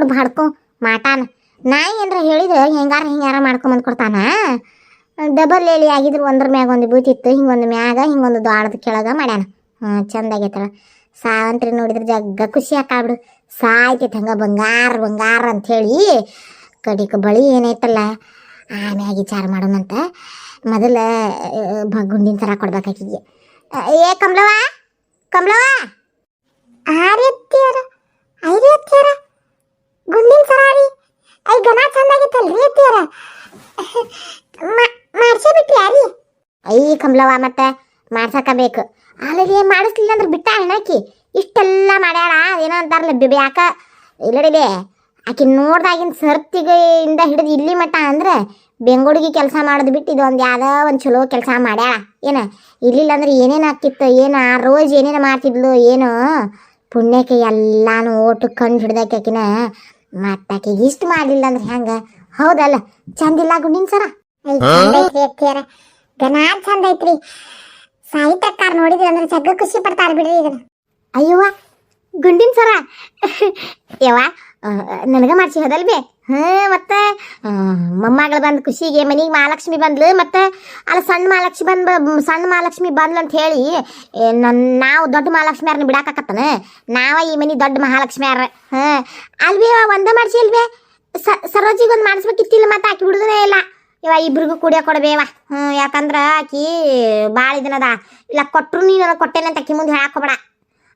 ನೋಡು ಬಾಡ್ಕೊ ಮಾಟಾನ. ನಾಯಿ ಏನರ ಹೇಳಿದ್ರೆ ಹೆಂಗಾರ ಹಿಂಗಾರ ಮಾಡ್ಕೊಂಬಂದು ಕೊಡ್ತಾನ? ಡಬಲ್ ಎಲಿ ಆಗಿದ್ರು ಒಂದ್ರ ಮ್ಯಾಗ ಒಂದು ಬೀತಿತ್ತು ಹಿಂಗೊಂದು ಮ್ಯಾಗ ಹಿಂಗೊಂದು ದ್ವಾಡದ ಕೆಳಗ ಮಾಡ್ಯಾನ. ಚಂದ ಆಗೈತಳ ಸಾವಂತ್ರಿ ನೋಡಿದ್ರೆ ಜಗ್ಗ ಖುಷಿ ಆಕಾಬಿಡು ಸಾಯ್ತೈತೆ ಹಂಗ ಬಂಗಾರ ಬಂಗಾರ ಅಂಥೇಳಿ ಕಡಿಕ ಬಳಿ ಏನೈತಲ್ಲ ಆಮ್ಯಾಗ ವಿಚಾರ ಮಾಡೋಣಂತ. ಮೊದಲ ಗುಂಡಿನ ಥರ ಕೊಡ್ಬೇಕಾಕಿಗೆ. ಏ ಕಮಲವ ಕಮಲವ ಆರ್ಯತ್ಯಾರ ಐರ್ಯತ್ಯಾರ ಗುಂಡಿನ ಸರಾರಿ ಐ ಗನ ಚಂದಾಗಿತ್ತಲ್ರಿ ಅತ್ಯಾರ ಮಾಡ್ಸೇ ಬಿಟ್ರಿ ಯಾರಿ? ಐ, ಕಮಲವ್ವ, ಮತ್ತೆ ಮಾಡ್ಸಕ ಬೇಕು ಏನು ಮಾಡಿಸ್ಲಿಲ್ಲ ಅಂದ್ರೆ ಬಿಟ್ಟ ಹೆಣಾಕಿ ಇಷ್ಟೆಲ್ಲ ಮಾಡ್ಯಾಳ ಏನೋ ಅಂತಾರಲ್ಲ ಬಿಬಿ ಯಾಕ? ಇಲ್ಲಡಿದೆ ಆಕಿ ನೋಡ್ದಾಗಿನ ಸರ್ತಿಗೆ ಇಂದ ಹಿಡಿದು ಇಲ್ಲಿ ಮಟ್ಟ ಅಂದ್ರೆ ಬೆಂಗಳೂರಿಗೆ ಕೆಲಸ ಮಾಡೋದು ಬಿಟ್ಟು ಇದೊಂದು ಯಾವುದೋ ಒಂದು ಚಲೋ ಕೆಲಸ ಮಾಡ್ಯಾಳ. ಏನ ಇರ್ಲಿಲ್ಲ ಅಂದ್ರೆ ಏನೇನು ಆಕಿತ್ತು ಏನು ಆ ರೋಜ್ ಏನೇನು ಮಾಡ್ತಿದ್ಲು? ಏನು? ಪುಣ್ಯಕ್ಕೆ ಎಲ್ಲಾನು ಓಟು ಹಿಡ್ದಾಕಿ ಆಕಿನ. ಮತ್ತೆ ಇಷ್ಟ ಮಾಡಲಿಲ್ಲ ಅಂದ್ರೆ ಹೆಂಗ? ಹೌದಲ್ಲ ಚಂದಿಲ್ಲ ಗುಂಡಿನ ಸರ. ಅತ್ತಿಯರ ಗನ ಚಂದ ಐತ್ರಿ ಸಾಹಿತ್ಯಕಾರ ನೋಡಿದ್ರಿ ಅಂದ್ರೆ ಜಗ್ಗ ಖುಷಿ ಪಡ್ತಾರ ಬಿಡ್ರಿ ಇದನ್ನ. ಅಯ್ಯವ್ವ ಗುಂಡಿನ ಸರ. ಯವ್ವ ನನಗ ಮಾಡ್ಸಿ ಹೋದಲ್ವೇ? ಹ್ಞೂ ಮತ್ತೆ ಮೊಮ್ಮಗಳು ಬಂದು ಖುಷಿಗೆ ಮನೆಗೆ ಮಹಾಲಕ್ಷ್ಮಿ ಬಂದ್ಲು ಮತ್ತೆ ಅಲ್ಲ ಸಣ್ಣ ಮಹಾಲಕ್ಷ್ಮಿ ಬಂದು ಸಣ್ಣ ಮಹಾಲಕ್ಷ್ಮಿ ಬಂದ್ಲು ಅಂತ ಹೇಳಿ ಏ, ನನ್ ನಾವು ದೊಡ್ಡ ಮಹಾಲಕ್ಷ್ಮಿ ಯಾರನ್ನ ಬಿಡಾಕತ್ತನ ನಾವ ಈ ಮನೆ ದೊಡ್ಡ ಮಹಾಲಕ್ಷ್ಮಿ ಯಾರ ಹಾಂ ಅಲ್ವೇ ಒಂದ ಮಾಡ್ಸಿ ಅಲ್ವೇ? ಸರೋಜಿಗೆ ಒಂದು ಮಾಡಿಸ್ಬೇಕಿತ್ತಿಲ್ಲ ಮತ್ತೆ ಆಕಿ ಬಿಡುದನೇ ಇಲ್ಲ. ಇವ ಇಬ್ರಿಗೂ ಕುಡಿಯೋ ಕೊಡ್ಬೇವ ಹ್ಞೂ ಯಾಕಂದ್ರೆ ಆಕಿ ಭಾಳ ಇದನ್ನದ ಇಲ್ಲ ಕೊಟ್ರು ನೀನು ನನಗೆ ಕೊಟ್ಟೇನೆ ಅಂತ ಆಕಿ ಮುಂದೆ ಹೇಳಾಕೋಬೇಡ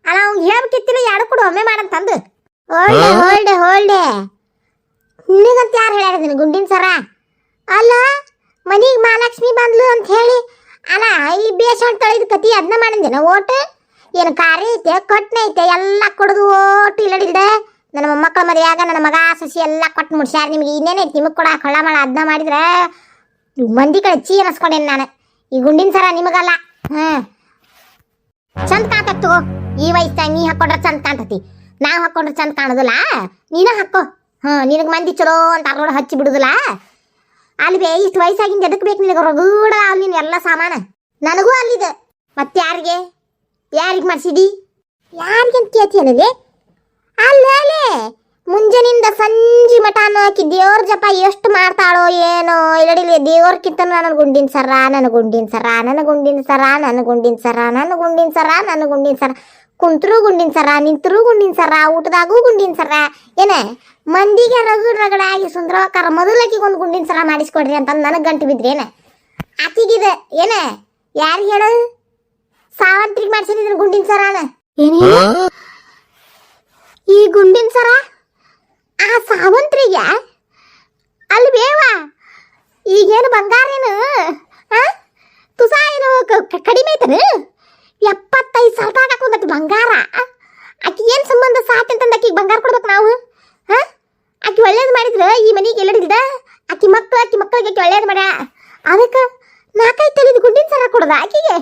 ಅಲ್ಲ ಅವ್ನಿಗೆ ಹೇಳ್ಬೇಕಿತ್ತಿಲ್ಲ ಎರಡು ಕೊಡು ಒಮ್ಮೆ ಮಾಡಂತಂದು. ಹೋಲ್ಡೆ ಹೋಲ್ಡೆ ಹೋಲ್ಡೆ ನಿನಗಂತ ಯಾರು ಹೇಳ್ಯಾರ ನಿನಗೆ ಗುಂಡಿನ ಸರ? ಅಲ್ಲ, ಮನಿಗೆ ಮಹಾಲಕ್ಷ್ಮಿ ಬಂದ್ಲು ಅಂತ ಹೇಳಿ, ಅಲ್ಲ, ಈ ಬೇಸನ್ ತಳಿದ ಕತಿ ಅದನ್ನ ಮಾಡಿದ್ದೇನ ಓಟ್? ಏನು ಕಾರಿ ಐತೆ ಕೊಟ್ಟನೆ ಐತೆ, ಎಲ್ಲ ಕೊಡದು ಓಟ್ ಇಲ್ಲಡಿಲ್ದೆ ನನ್ನ ಮೊಮ್ಮಕ್ಕಳ ಮದುವೆಯಾಗ ನನ್ನ ಮಗ, ಸಸಿ ಎಲ್ಲ ಕೊಟ್ಟು ಮುಡ್ಸ್ಯಾರ ನಿಮ್ಗೆ ಇನ್ನೇನೈತಿ ನಿಮಗೆ ಕೊಡ ಕೊಳ್ಳ ಮಾಡ ಅದನ್ನ ಮಾಡಿದ್ರೆ? ಮಂದಿ ಕಡೆ ಚೀ ಅನಸ್ಕೊಂಡೇನಿ ನಾನು. ಈ ಗುಂಡಿನ ಸರ ನಿಮಗಲ್ಲ. ಹಾಂ ಚಂದ ಕಾಣ್ತತ್ತು ಈ ವಯಸ್ಸಾಗ ನೀ ಹಾಕೊಂಡ್ರೆ ಚಂದ ಕಾಣ್ತತಿ. ನಾವು ಹಾಕೊಂಡ್ರೆ ಚಂದ ಕಾಣೋದಿಲ್ಲ. ನೀನು ಹಾಕೋ. ಹಾಂ, ನಿನಗೆ ಮಂದಿ ಚಲೋ ಅಂತ ಅರ್ರೋಡ ಹಚ್ಚಿ ಬಿಡುದಿಲ್ಲ? ಅಲ್ವೇ ಇಷ್ಟು ವಯಸ್ಸಾಗಿಂದ ಎದಕ್ಕೆ ಬೇಕು ನಿನಗೆ? ರಗೂಡ ಅಲ್ಲಿ ಎಲ್ಲ ಸಾಮಾನು. ನನಗೂ ಅಲ್ಲಿದೆ. ಮತ್ತೆ ಯಾರಿಗೆ? ಯಾರಿಗೆ ಮಾಡಿಸಿದಿ? ಯಾರಿಗೆ ಅಂತ ಕೇಳ್ತೀಯನಲ್ಲಿ ಅಲ್ಲ, ಅಲ್ಲೇ. ಮುಂಜಾನಿಂದ ಸಂಜೆ ಮಠ ಹಾಕಿ ದೇವ್ರ ಜಪ ಎಷ್ಟು ಮಾಡ್ತಾಳೋ ಏನೋ. ಇಲ್ಲಡಿಲ್ಲ ದೇವ್ರಕ್ಕಿಂತ ನನ್ನ ಗುಂಡಿನ ಸರ ನನ್ನ ಗುಂಡಿನ ಸರ ನನ್ನ ಗುಂಡಿನ ಸರ ನನ್ನ ಗುಂಡಿನ ಸರ ನನ್ನ ಗುಂಡಿನ ಸರ ನನ್ನ ಗುಂಡಿನ ಸರ. ಕುಂತ್ರು ಗುಂಡಿನ ಸರ ನಿಂತರು ಗುಂಡಿನ ಸರ ಊಟದಾಗೂ ಗುಂಡಿನ ಸರ. ಏನ ಮಂದಿಗೆ ರಗು ರಗಡಾಗಿ ಸುಂದರವಾಕಾರ ಮೊದಲಕಿಗೆ ಒಂದು ಗುಂಡಿನ ಸರ ಮಾಡಿಸ್ಕೊಡ್ರಿ ಅಂತ ನನಗೆ ಗಂಟು ಬಿದ್ರಿ ಏನ? ಆಕಿಗಿದೆ ಏನ? ಯಾರು ಹೇಳು ಸಾವಂತ್ರಿಗೆ ಮಾಡಿಸಿದ್ರು ಗುಂಡಿನ ಸರಾನ. ಏನೇ ಈ ಗುಂಡಿನ ಸರ ಆ ಸಾವಂತ್ರಿಗೆ ಅಲ್ಲಿ ಬೇವ ಈಗೇನು ಬಂಗಾರೇನು ಆ ತುಸಾ ಏನು ಕ- ಕ- ಕಡಿಮೆ ಐತನು ಎಪ್ಪತ್ತೈದು ಸಾವಿರ ಹಾಕೊಂಡತಿ ಬಂಗಾರ ಆಕಿ ಏನು ಸಂಬಂಧ ಸಾತ್ ಅಂತಂದು ಆಕಿಗೆ ಬಂಗಾರ ಕೊಡ್ಬೇಕು ನಾವು ಹಾ ಆಕಿ ಒಳ್ಳೇದು ಮಾಡಿದ್ರೆ ಈ ಮನೆಗೆ ಎಲ್ಲಡಿಲ್ದ ಆಕಿ ಮಕ್ಕಳು ಆಕಿ ಮಕ್ಕಳಿಗೆ ಒಳ್ಳೇದು ಮಾಡ ಅದಕ್ಕೆ ನಾಲ್ಕೈದು ತಲೆದು ಗುಂಡಿನ ಸರ ಕೊಡದ ಆಕಿಗೆ?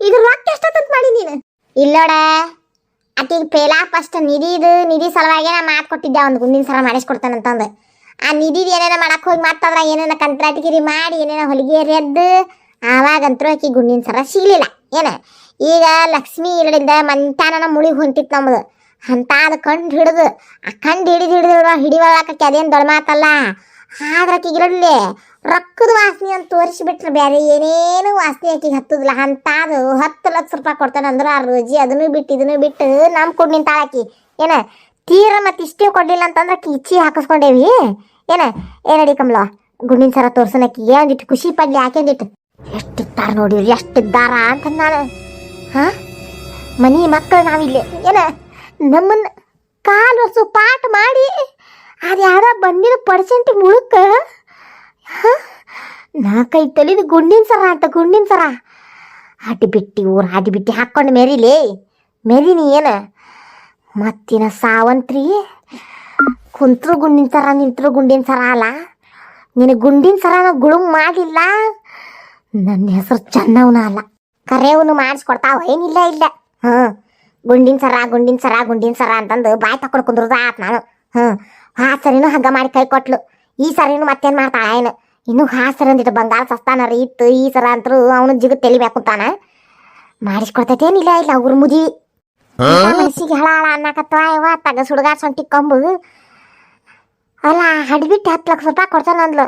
ಇದ್ರ ರೊಕ್ಕ ಎಷ್ಟಂತ ಮಾಡಿ ನೀನು? ಇಲ್ಲೋಡ ಆಕಿಗೆ ಪೇಲಾ ಫಸ್ಟ್ ನಿದಿದು ನಿಧಿ ಸಲುವಾಗಿ ನಾ ಮಾತು ಕೊಟ್ಟಿದ್ದೆ ಒಂದು ಗುಂಡಿನ ಸರ ಮಾಡಿಸ್ಕೊಡ್ತಾನಂತಂದು ಆ ನಿಧಿದು ಏನೇನ ಮಾಡಕ್ಕೆ ಹೋಗಿ ಮತ್ತದ್ರ ಏನೇನ ಕಂತ್ರಾಟಗಿರಿ ಮಾಡಿ, ಏನೇನ ಹೊಲಿಗೆ ಎದ್ದು, ಆವಾಗಂತರೂ ಆಕಿ ಗುಂಡಿನ ಸರ ಸಿಗಲಿಲ್ಲ. ಏನ? ಈಗ ಲಕ್ಷ್ಮಿ ಇಲ್ಲಡಿಲ್ದ ಮಂತಾನ ಮುಳಿಗೆ ಹೊಂಟಿತ್ತು ನಮ್ಮದು ಅಂತಾದ ಕಂಡು ಹಿಡಿದು, ಆ ಕಂಡು ಹಿಡಿದು ಹಿಡಿದು ಹಿಡಿವಳಕ್ಕೆ ಅದೇನು ದೊಡ್ಡ ಮಾತಲ್ಲ? ಆದ್ರೆ ಆಕಿಗೆ ಇರಲಿ ರೊಕ್ಕದ ವಾಸನೆ ಅಂತ ತೋರಿಸಿಬಿಟ್ರೆ ಬೇರೆ ಏನೇನು ವಾಸನೆ ಆಕಿಗೆ ಹತ್ತದಿಲ್ಲ. ಅಂತಾದು ಹತ್ತು ಲಕ್ಷ ರೂಪಾಯಿ ಕೊಡ್ತಾನೆ ಅಂದ್ರೆ ಆ ರೋಜಿ ಅದನ್ನು ಬಿಟ್ಟು ಇದನ್ನು ಬಿಟ್ಟು ನಮ್ಮ ಕೊಡ್ ನಿಂತಾಳಾಕಿ ಏನ, ತೀರ ಮತ್ತೆ ಇಷ್ಟೇ ಕೊಡ್ಲಿಲ್ಲ ಅಂತಂದ್ರೆ ಆಕಿ ಇಚ್ಚಿ ಹಾಕಿಸ್ಕೊಂಡೇವಿ. ಏನ, ಏನಡಿ ಕಮಲ, ಗುಂಡಿನ ಸರ ತೋರ್ಸನ ಆಕಿಗೆ ಒಂದಿಟ್ಟು ಖುಷಿ ಪಡ್ಲಿ ಎಷ್ಟು ಎಷ್ಟಿದ್ದಾರ ನೋಡಿರಿ ದಾರ ಅಂತ ನಾನು, ಹಾ? ಮನಿ ಮಕ್ಕಳು ನಾವಿಲ್ಲಿ. ಏನ ನಮ್ಮನ್ನ ಕಾಲು ಪಾಠ ಮಾಡಿ ಅದು ಯಾರೋ ಬಂದಿರೋ ಪರ್ಸೆಂಟ್ ಮುಳುಕ? ನಾಲ್ಕೈದು ತಲಿದು ಗುಂಡಿನ ಸರ ಅಂತ, ಗುಂಡಿನ ಸರ. ಅಡಿ ಬಿಟ್ಟಿ ಊರು ಅಡಿ ಬಿಟ್ಟಿ ಹಾಕ್ಕೊಂಡು ಮೆರಿಲಿ. ಮೆರಿನಿ ಏನು? ಮತ್ತಿನ ಸಾವಂತ್ರಿ. ಕುಂತ್ರು ಗುಂಡಿನ ಸರ, ನಿಂತರು ಗುಂಡಿನ ಸರ ಅಲ್ಲ. ನಿನಗೆ ಗುಂಡಿನ ಸರನ ಗುಳುಮ್ ಮಾಡಿಲ್ಲ. ನನ್ನ ಹೆಸರು ಚೆನ್ನವನ ಅಲ್ಲ. ಕರೆಯವನು ಮಾಡಿಸ್ಕೊಡ್ತಾವ. ಏನಿಲ್ಲ, ಇಲ್ಲ. ಹ್ಞೂ ಗುಂಡಿನ ಸರ ಗುಂಡಿನ ಸರ ಗುಂಡಿನ ಸರ ಅಂತಂದು ಬಾಯಿ ತಕೊಂಡು ಕುಂದ್ರದ ಆತ್ ನಾನು. ಹ್ಞೂ ಆ ಸರಿನೂ ಹಗ್ಗ ಮಾಡಿ ಕೈ ಕೊಟ್ಲು. ಈ ಸರಿನೂ ಮತ್ತೇನು ಮಾಡ್ತಾಳ ಏನು? ಇನ್ನು ಹಾ ಸರ ಅಂದಿಟ್ಟು ಬಂಗಾರ ಸಸ್ತಾನ ರೀ ಇತ್ತು ಈ ಸರ ಅಂತರೂ ಅವನು ಜಿಗ ತೆಲಿಬೇಕು ಅಂತಾನ. ಮಾಡಿಸ್ಕೊಡ್ತೈತೇನಿಲ್ಲ ಇಲ್ಲ ಅವ್ರ ಮುದಿ. ಮನಸ್ಸಿಗೆ ಹಳ ಅನ್ನಕತ್ವ ಇವ ತಗ ಸುಡುಗಾರ ಸೊಂಟಿ ಕೊಂಬು. ಅಲ್ಲ ಹಡ್ಬಿಟ್ಟು ಹತ್ತು ಲಕ್ಷ ರೂಪಾಯಿ ಕೊಡ್ತಾನ ಅಂದ್ಲು.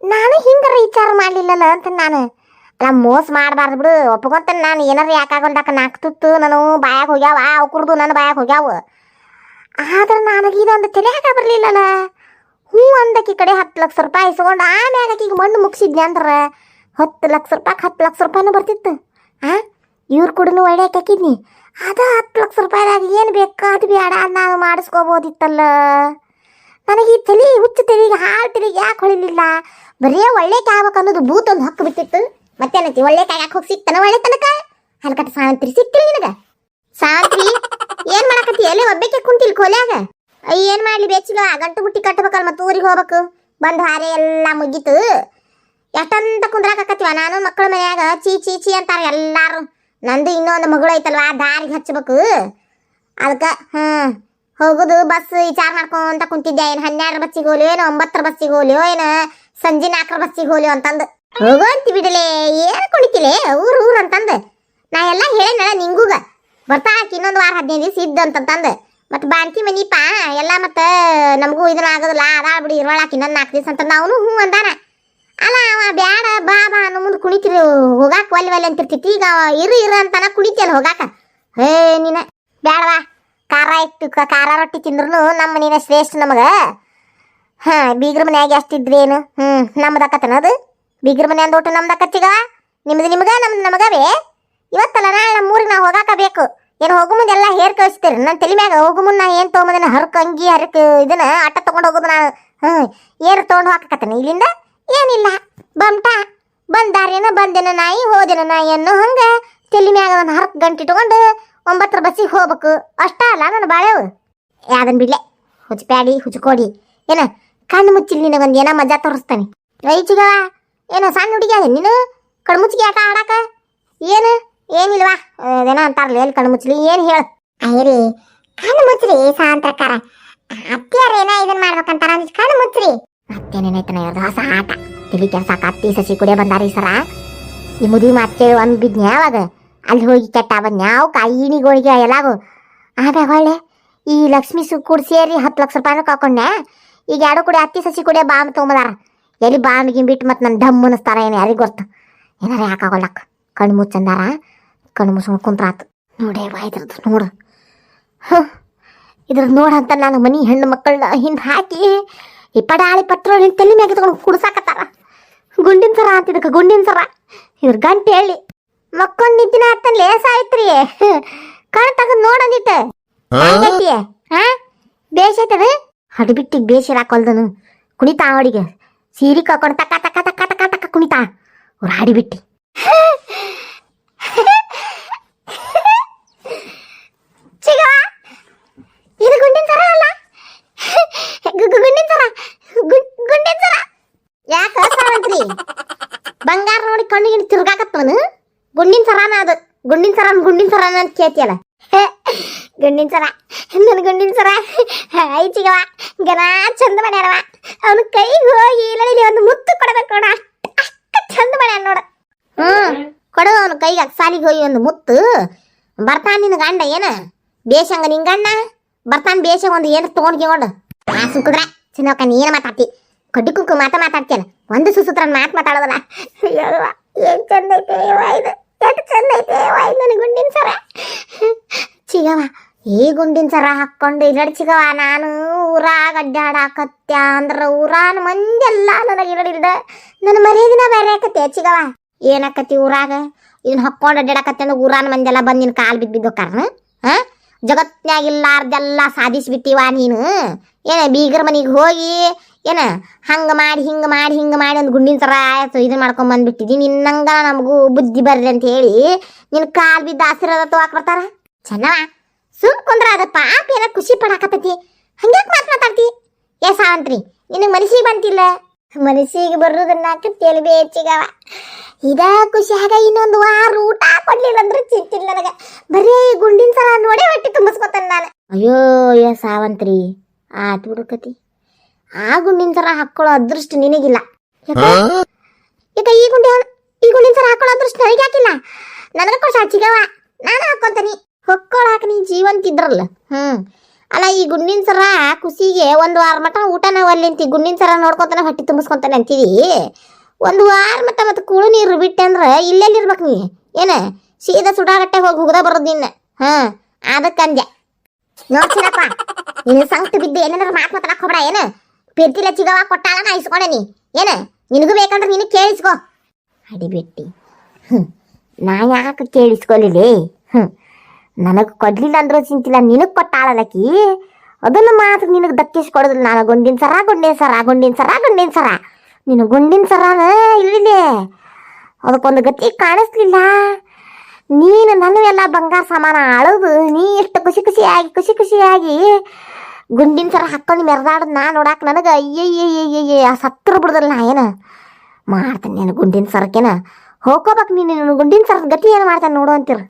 ನಾನು ಹಿಂಗಾರ ವಿಚಾರ ಮಾಡ್ಲಿಲ್ಲಲ್ಲ ಅಂತ ನಾನು. ಅಲ್ಲ ಮೋಸ ಮಾಡಬಾರ್ದು ಬಿಡು ಒಪ್ಕೊಂತ ನಾನು ಏನಾರ ಯಾಕಾಗೊಂಡಾಕ ನಾಲ್ಕು ತುತ್ತು ನಾನು ಬಾಯಾಗ ಹೋಗ್ಯಾವ ಅವು ಕುಡ್ದು ನನ್ನ ಬಾಯಾಗ ಹೋಗ್ಯಾವ. ಆದ್ರೆ ನನಗೆ ಇದೊಂದು ತಲೆಯಾಗ ಬರಲಿಲ್ಲಲ್ಲ ಹೂ ಅಂದಕ್ಕೆ ಕಡೆ ಹತ್ತು ಲಕ್ಷ ರೂಪಾಯಿ ಇಸ್ಕೊಂಡು ಆಮ್ಯಾಗ ಆಕಿಗೆ ಮಣ್ಣು ಮುಗಿಸಿದ್ನಿ ಅಂದ್ರೆ ಹತ್ತು ಲಕ್ಷ ರೂಪಾಯಿ ಹತ್ತು ಲಕ್ಷ ರೂಪಾಯಿನೂ ಬರ್ತಿತ್ತು. ಆ? ಇವ್ರು ಕೂಡನು ಒಳ್ಳೆ ಹಾಕಿದ್ನಿ ಅದ ಹತ್ತು ಲಕ್ಷ ರೂಪಾಯಿದಾಗ ಏನು ಬೇಕೋ ಅದು ಬೇಡ ನಾನು ಮಾಡಿಸ್ಕೋಬೋದಿತ್ತಲ್ಲ. ನನಗೆ ಈ ತಲೆ, ಹುಚ್ಚು ತಲೆಗೆ ಹಾಳು ತಲೆಗೆ ಯಾಕೆ ಹೊಳಿಲಿಲ್ಲ? ಬರೀ ಒಳ್ಳೆ ಆಗ್ಬೇಕು ಅನ್ನೋದು ಭೂತ್ ಒಂದು ಹಕ್ಕು ಬಿಟ್ಟಿತ್ತು. ಮತ್ತೇನೈತಿ, ಒಳ್ಳೆ ಯಾಕೆ ಹೋಗಿ ಸಿಕ್ತಾನ ಒಳ್ಳೆ ತನಕ? ಹಲ್ಕಟ್ಟ ಸಾವಂತ್ರಿ ಸಿಕ್ತಿಲ್ಲ ನಿನಗೆ? ಸಾವಂತ್ರಿ, ಏನು ಮಾಡಕತ್ತಿ? ಎಲ್ಲಿ ಒಬ್ಬಕ್ಕೆ ಕೋಲ್ಯಾಗ? ಏನ್ ಮಾಡ್ಲಿ ಬೇಚಿಗ ಗಂಟು ಬುಟ್ಟಿ ಕಟ್ಟಬೇಕಲ್ಲ ಮತ್ತೆ ಊರಿಗೆ ಹೋಗ್ಬೇಕು. ಬಂದು ಹಾರೆ ಎಲ್ಲ ಮುಗೀತು. ಎಷ್ಟಂತ ಕುಂದ್ರಾಕತ್ತೀವ ನಾನು ಮಕ್ಕಳ ಮನ್ಯಾಗ ಚೀ ಚೀ ಚೀ ಅಂತಾರೆ ಎಲ್ಲಾರು. ನಂದು ಇನ್ನೊಂದು ಮಗಳು ಐತಲ್ವಾ? ದಾರಿಗೆ ಹಚ್ಚಬೇಕು ಅದಕ್ಕೆ ಹ್ಮ್, ಹೋಗುದು, ಬಸ್ ವಿಚಾರ ಮಾಡ್ಕೊಂತ ಕುಂತಿದ್ದೆ ಏನು? ಹನ್ನೆರಡು ಬಸ್ಸಿಗೆ ಹೋಲಿಯೋ ಏನು? ಒಂಬತ್ತರ ಬಸ್ಸಿಗೆ ಹೋಲಿಯೋ ಏನು? ಸಂಜೆ ನಾಲ್ಕರ ಬಸ್ಸಿಗೆ ಹೋಲಿಯೋ ಅಂತಂದು. ಹೋಗು ಅಂತ ಬಿಡಲೆ, ಏನು ಕುಣಿತಿಲೆ? ಊರು ಊರು ಅಂತಂದು. ನಾ ಎಲ್ಲ ಹೇಳೇನಲ್ಲ ನಿಂಗೂಗ. ಬರ್ತಾ ಹಾಕಿ ಇನ್ನೊಂದು ವಾರ ಹದಿನೈದು ದಿವಸ ಇದ್ದು ಅಂತಂದು ಮತ್ತೆ ಬಾಣ್ತಿ ಮನಿಪಾ ಎಲ್ಲ ಮತ್ತು ನಮಗೂ ಇದನ್ನ ಆಗೋದಿಲ್ಲ, ಅದಾಳ ಬಿಡಿ ಇರುವಳಾಕಿ ಇನ್ನೊಂದು ನಾಲ್ಕು ದಿವಸ ಅಂತ ಅವನು ಹ್ಞೂ ಅಂದಾನ. ಅಲ್ಲ ಅವ ಬ್ಯಾಡ, ಬಾ ಬಾ ಅನ್ನೋ ಮುಂದೆ ಕುಣಿತಿರಿ, ಹೋಗಾಕ ಒಲ್ಲೆ ಒಲ್ಲೆ ಅಂತಿರ್ತೈತಿ, ಈಗ ಇರು ಇರು ಅಂತನ ಕುಣಿತಿಯಲ್ಲ ಹೋಗಾಕ. ಹೇ, ನೀನ ಬ್ಯಾಡವಾ ಖಾರ ಕ- ಖಾರ ರೊಟ್ಟಿ ತಿಂದ್ರು ನಮ್ಮ ನೀನ ಶ್ರೇಷ್ಠ ನಮಗೆ. ಹಾಂ, ಬೀಗ್ರ ಮನ್ಯಾಗ ಎಷ್ಟಿದ್ರೇನು ನಮ್ದು ನಮ್ದಕ್ಕತನ ಅದು? ಬೀಗ್ರ ಮನೆ ಊಟ ನಮ್ದಕ್ಕತ್ತಿಗ ನಿಮ್ದು ನಿಮ್ಗೆ, ನಮ್ದು ನಮಗವೇ? ಇವತ್ತಲ್ಲ ನಾಳೆ ನಮ್ಮ ಊರಿಗೆ ನಾವು ಹೋಗಾಕ ಬೇಕು. ಏನು ಹೋಗು ಮುಂದೆ ಎಲ್ಲ ಹೇರ್ ಕಳಿಸ್ತೀರಿ. ನನ್ನ ತಲೆ ಮ್ಯಾಗ ಹೋಗು ಮುನ್ನ ಏನು ತೊಗೊಂಬಂದಿನ ಹರಕ, ಅಂಗಿ, ಹರಕ, ಇದನ್ನ ಆಟ ತೊಗೊಂಡು ಹೋಗೋದು ನಾ ಹ್ಞೂ ಏನು ತೊಗೊಂಡು ಹಾಕಕತ್ತೇನೆ? ಇಲ್ಲಿಂದ ಏನಿಲ್ಲ. ಬಂಟ ಬಂದಾರೇನ ಬಂದೇನ ನಾಯಿ, ಹೋದೆನ ನಾಯಿ ಅನ್ನೋ ಹಂಗೆ ತಲೆ ಮ್ಯಾಗ ಒಂದು ಹರಕ್ ಗಂಟೆ ಇಟ್ಕೊಂಡು ಒಂಬತ್ತರ ಬಸ್ಸಿಗೆ ಹೋಗ್ಬೇಕು. ಅಷ್ಟ ಅಲ್ಲ ನನ್ನ ಬಾಳೆವು ಯಾದನ್ ಬಿಡ್ಲೆ. ಹುಚ್ಚಪ್ಯಾಡಿ ಹುಚ್ಚಕೋಡಿ ಏನ, ಕಣ್ಣು ಮುಚ್ಚಿಲ್ ನಿನಗೊಂದು ಏನೋ ಮಜಾ ತೋರಿಸ್ತಾನೆ? ರೈಚಿಗವ ಏನೋ ಸಣ್ಣ ಹುಡುಗಿ ನೀನು? ಕಣ್ಣು ಮುಚ್ಚಿಗೆ ಆಟ ಆಡಾಕ ಏನು? ಏನಿಲ್ವಾ? ಅದೇನೋ ಅಂತಾರಲ್ಲ ಎಲ್ಲಿ ಕಣ್ಣು ಮುಚ್ಚಲಿ ಏನು ಹೇಳು? ಅಯ್ಯರಿ ಕಣ್ಣು ಮುಚ್ಚ್ರಿ ಸಾಂತ್ರಕಾರ ಅತ್ತಿಯರ್ ಏನ ಇದನ್ನ ಮಾಡ್ಬೇಕಂತಾರ ಅಂದ್ರೆ ಕಣ್ಣು ಮುಚ್ಚ್ರಿ ಮತ್ತೇನೇನೈತನ ಇವ್ರದ್ದು ಹೊಸ ಆಟ. ತಿಳಿ ಕೆಲ್ಸಕ್ಕ ಅತ್ತಿ ಸಸಿ ಕುಡಿಯ ಬಂದಾರಿ ಸರ ಈ ಮುದಿ ಮತ್ತೆ ಒಂದು ಬಿದ್ನ್ಯಾ ಅವಾಗ ಅಲ್ಲಿ ಹೋಗಿ ಕೆಟ್ಟ ನೀ ಕಾಯಿಣಿಗಳಿಗೆ ಎಲ್ಲಾಗು ಆಮ್ಯಾಗ ಒಳ್ಳೆ ಈ ಲಕ್ಷ್ಮಿ ಸು ಕೂಡ ಸೇರಿ ಹತ್ತು ಲಕ್ಷ ರೂಪಾಯಿನೂ ಕಾಕೊಂಡೆ ಈಗ ಎರಡು ಕೂಡ ಅತ್ತಿ ಸಸಿ ಕುಡಿಯ ಬಾಂಬ್ ತೊಗೊಂಬದಾರ. ಎಲ್ಲಿ ಬಾಂಬ್ ಗಿಂಬಿಟ್ಟು ಮತ್ತೆ ನನ್ನ ಧಮ್ ಅನಿಸ್ತಾರ ಏನು ಯಾರಿಗೆ ಗೊತ್ತು? ಏನಾರ ಯಾಕಾಗೊಳ್ಳಕ್ಕ ಕಣ್ಣು ಮುಚ್ಚಂದಾರ? ಕಣ್ಣು ಮುಸ್ಕೊಂಡು ಕುಂತ್ರಾತು ನೋಡೇ ಇದ್ರದ್ದು ನೋಡು. ಹ ಇದ್ರದ್ದು ಅಂತ ನಾನು ಮನಿ ಹೆಣ್ಣು ಮಕ್ಕಳನ್ನ ಹಿಂದೆ ಹಾಕಿ ಈ ಪಡಾಳಿ ಪತ್ರ ತಲೆ ಮ್ಯಾಗ ತಗೊಂಡು ಕುಡ್ಸಾಕತ್ತಾರ. ಗುಂಡಿನ ಸರ ಅಂತಿದ್ದಕ್ಕೆ ಗುಂಡಿನ ಸರ. ಇವ್ರ ಗಂಟೆ ಹೇಳಿ ಮಕ್ಕೊಂಡು ನಿದ್ದಿನ ಹತ್ತ ಲೇಸ ಆಯ್ತ್ರಿ ಕಣ್ ತಗದ್ ನೋಡಂದಿಟ್ಟ ಹೆಂಗೈತಿ ಹಾ? ಬೇಷ್ ಐತದ ಹಡ್ಬಿಟ್ಟಿಗೆ ಬೇಷ್ ಹಾಕೊಲ್ದನು ಕುಣಿತಾ ಅವಳಿಗೆ. ಸೀರೆ ಕಾಕೊಂಡು ತಕ್ಕ ತಕ್ಕ ತಕ್ಕ ತಕ್ಕ ತಕ್ಕ ಕುಣಿತಾ. ಅವ್ರು ಹಾಡಿಬಿಟ್ಟಿ ಚಿಗವ ಇದು ಗುಂಡಿನ ಸರ ಅಲ್ಲ ಗು- ಗು- ಗುಂಡಿನ ಸರ ಗು- ಗುಂಡಿನ ಸರ ಯಾಕ ಸಾವಂತ್ರಿ ಬಂಗಾರ ನೋಡಿ ಕಣ್ಣಿಗೆ ತಿರ್ಗಾಕತ್ತವನು ಗುಂಡಿನ ಸರಾನ ಅದು. ಗುಂಡಿನ ಸರ ಗುಂಡಿನ ಸರಾನ ಅಂತ ಕೇಳ್ತಿಯಲ್ಲ. ಗುಂಡಿನ ಸರ ನನ್ನ ಗುಂಡಿನ ಸರ ಐ ಚಿಗವ ಗನ ಚಂದ ಮಾಡ್ಯಾರವ ಅವನ ಕೈಗೆ ಹೋಗಿ ಇಲ್ಲಲ್ಲಿ ಒಂದು ಮುತ್ತು ಕೊಡಬೇಕು ನೋಡ. ಅಷ್ಟು ಅಷ್ಟು ಚಂದ ಮಾಡ್ಯಾನ ನೋಡ. ಹ್ಮ್ ಕೊಡು ಅವನ ಕೈಗೆ ಸಾಲಿಗೆ ಹೋಗಿ ಒಂದು ಮುತ್ತು. ಬರ್ತಾನ ನಿನ್ನ ಗಂಡ ಏನ? ಬೇಷಂಗ ನಿನ್ ಗಂಡ? ಬರ್ತಾನ ಬೇಷಂಗ ಒಂದು ಏನು ತೊಗೊಂಡ್ಕೊಂಡು ಆ ಸುಂಕುದ್ರ ಚಿನ್ನಕ್ಕ ನೀ ಏನು ಮಾತಾಡ್ತಿ. ಕಡ್ಡಿ ಕುಕ್ಕು ಮಾತ ಮಾತಾಡ್ತೀಯಲ್ಲ. ಒಂದು ಸುಸೂತ್ರ ಮಾತು ಮಾತಾಡೋದಲ್ಲ. ಅಯ್ಯವ್ವ, ಏನ್ ಚಂದ ಐತೆ ಯವ್ವ ಇದು. ಎಷ್ಟು ಚಂದ ಐತೆ. ನನ್ನ ಗುಂಡಿನ ಸರ? ಚಿಗವ, ಈ ಗುಂಡಿನ ಸರ ಹಾಕ್ಕೊಂಡು ಇಲ್ಲಡಿ ಚಿಗವ, ನಾನು ಊರಾಗ ಅಡ್ಡಾಡಾಕತ್ಯ ಅಂದ್ರ ಊರಾನ ಮಂದೆಲ್ಲ ನನಗೆ ಇರಡಿಲ್ದ ನನ್ನ ಮರ್ಯಾದಿನ ಬೇರೆ ಆಕತ್ತೆ ಚಿಗವ? ಏನಾಕತಿ ಊರಾಗ? ಇದನ್ನ ಹಾಕ್ಕೊಂಡು ಅಡ್ಡಾಡಕತ್ತೆ ಅಂದ್ರೆ ಊರಾನ ಮಂದೆಲ್ಲ ಬಂದು ನಿನ್ನ ಕಾಲು ಬಿದ್ದು ಬಿದ್ದು ಕಾರಣ ಹಾ ಜಗತ್ನ್ಯಾಗ ಇಲ್ಲಾರ್ದೆಲ್ಲ ಸಾಧಿಸ್ಬಿಟ್ಟಿವ ನೀನು? ಏನ ಬೀಗರ ಮನೆಗೆ ಹೋಗಿ ಏನ? ಹಂಗ ಮಾಡಿ, ಹಿಂಗ ಮಾಡಿ ಹಿಂಗ ಮಾಡಿ ಒಂದು ಗುಂಡಿನ ಸರ ಆಯ್ತು ಇದನ್ನ ಮಾಡ್ಕೊಂಡ್ ಬಂದ್ಬಿಟ್ಟಿದಿ. ನಿನ್ನಂಗ ನಮಗೂ ಬುದ್ಧಿ ಬರ್ರಿ ಅಂತ ಹೇಳಿ ನಿನ್ ಕಾಲ್ ಬಿದ್ದ ಆಶೀರ್ವಾದ ತಗೋಕ್ ಬರ್ತಾರ ಸುಮ್ ಕುಂದ್ರ ಅದಪ್ಪ. ಪಾಪ ಏನೋ ಖುಷಿ ಪಡಾಕತ್ತೈತಿ. ಹಂಗ್ಯಾಕ್ ಮಾತ್ ಮಾತಾಡ್ತಿ? ಏ ಸಾವಂತ್ರಿ, ನಿನಗ್ ಮನಸ್ಸಿಗೆ ಬಂತಿಲ್ಲ? ಮನಸ್ಸಿಗೆ ಬರೋದನ್ನ ತೇಲಿ ಬೇಚಿಗವ ಇದ ಖುಷಿಯಾಗ ಇನ್ನೊಂದು ವಾರ ಊಟ ಕೊಡ್ಲಿಲ್ಲ ಅಂದ್ರೆ ಚಿಂತಿಲ್ಲ ನನಗೆ. ಬರೀ ಗುಂಡಿನ ಸರ ನೋಡೇ ಹೊಟ್ಟೆ ತುಂಬಿಸ್ಕೊತಾನೆ ನಾನು. ಅಯ್ಯೋ, ಏ ಸಾವಂತ್ರಿ. ಆತ್ ಬಿಡುಕತಿ ಆ ಗುಂಡಿನ ಸರ ಹಾಕೊಳ್ಳೋ ಅದೃಷ್ಟ ನಿನಗಿಲ್ಲ. ಈಗ ಈ ಗುಂಡಿ ಈ ಗುಂಡಿನ ಸರ ಹಾಕೊಳ್ಳೋ ಅದೃಷ್ಟ ನನಗೆ ಹಾಕಿಲ್ಲ ನನಗೆ ಕೊಡ್ಸ ಚಿಗವ. ನಾನು ಹಾಕೊಂತೀನಿ. ಹೊಕ್ಕೊಳಾಕ ನೀ ಜೀವಂತ ಇದ್ರಲ್ಲ ಹ್ಮ್. ಅಲ್ಲ ಈ ಗುಂಡಿನ ಸರ ಖುಷಿಗೆ ಒಂದು ವಾರ ಮಟ ಊಟನ ಒಲ್ಲಿ ಅಂತಿ ಗುಂಡಿನ ಸರ ನೋಡ್ಕೊತಾನೆ ಹೊಟ್ಟೆ ತುಂಬಿಸ್ಕೊಂತಾನೆ ಅಂತೀವಿ. ಒಂದು ವಾರ ಮಟ್ಟ ಮತ್ತೆ ಕುಳು ನೀರು ಬಿಟ್ಟೆ ಅಂದ್ರೆ ಇಲ್ಲೆಲ್ಲಿ ಇರ್ಬೇಕು ನೀ? ಏನ? ಸೀದಾ ಸುಡಾಗಟ್ಟೆ ಹೋಗಿ ಹುಗದ ಬರೋದು ನಿನ್ನ. ಹಾ ಅದಕ್ಕೆ ಅಂದೆ ನೋಡ್ತೀನಪ್ಪ ನೀನು ಸಂಕ್ಟ್ ಬಿದ್ದು ಏನೇನಾರು ಮಾತು ಮಾತಾಡಕ್ ಹೋಗ್ಬೇಡ ಏನು? ಪಿರ್ತಿಲ ಚಿಗವ ಕೊಟ್ಟಾಳ ನಾ. ಇಸ್ಕೊಂಡೆ ಏನ? ನಿನಗೂ ಬೇಕಂದ್ರೆ ನೀನು ಕೇಳಿಸ್ಕೋ. ಅಡಿಬಿಟ್ಟಿ ಹ್ಞೂ ನಾ ಯಾಕೆ ಕೇಳಿಸ್ಕೊಲಿಲಿ? ಹ್ಞೂ ನನಗೆ ಕೊಡ್ಲಿಲ್ಲ ಅಂದ್ರೂ ಚಿಂತಿಲ್ಲ ನಿನಗೆ ಕೊಟ್ಟಾಳಲಕ್ಕಿ ಅದನ್ನು ಮಾತ್ರ ನಿನಗೆ ದಕ್ಕಿಸ್ಕೊಡೋದಿಲ್ಲ ನಾನು. ಗುಂಡಿನ ಸರ ಗುಂಡಿನ ಸರ ಗುಂಡಿನ ಸರ ಗುಂಡಿನ ಸರ. ನೀನು ಗುಂಡಿನ ಸರ ಇಲ್ಲಿದೆ ಅದಕ್ಕೊಂದು ಗತಿ ಕಾಣಿಸ್ಲಿಲ್ಲ. ನೀನು ನನ್ನ ಬಂಗಾರ ಸಾಮಾನ ಆಳೋದು ನೀ ಎಷ್ಟು ಖುಷಿ ಖುಷಿಯಾಗಿ ಖುಷಿ ಖುಷಿಯಾಗಿ ಗುಂಡಿನ ಸರ ಹಾಕೊಂಡು ಮೆರೆದಾಡದ್ ನಾ ನೋಡಾಕ ನನಗೆ ಅಯ್ಯಯ್ಯಯ್ಯಯ್ಯ ಸತ್ರ ಬಿಡ್ದಲ್ಲ ನಾ ಏನು? ಮಾಡ್ತೇನೆ ನೀನು ಗುಂಡಿನ ಸರಕ್ಕೇನ ಹೋಗ್ಕೋಬೇಕು ನೀನು ಗುಂಡಿನ ಸರದ ಗತಿ ಏನು ಮಾಡ್ತಾನೆ ನೋಡು ಅಂತೀರ?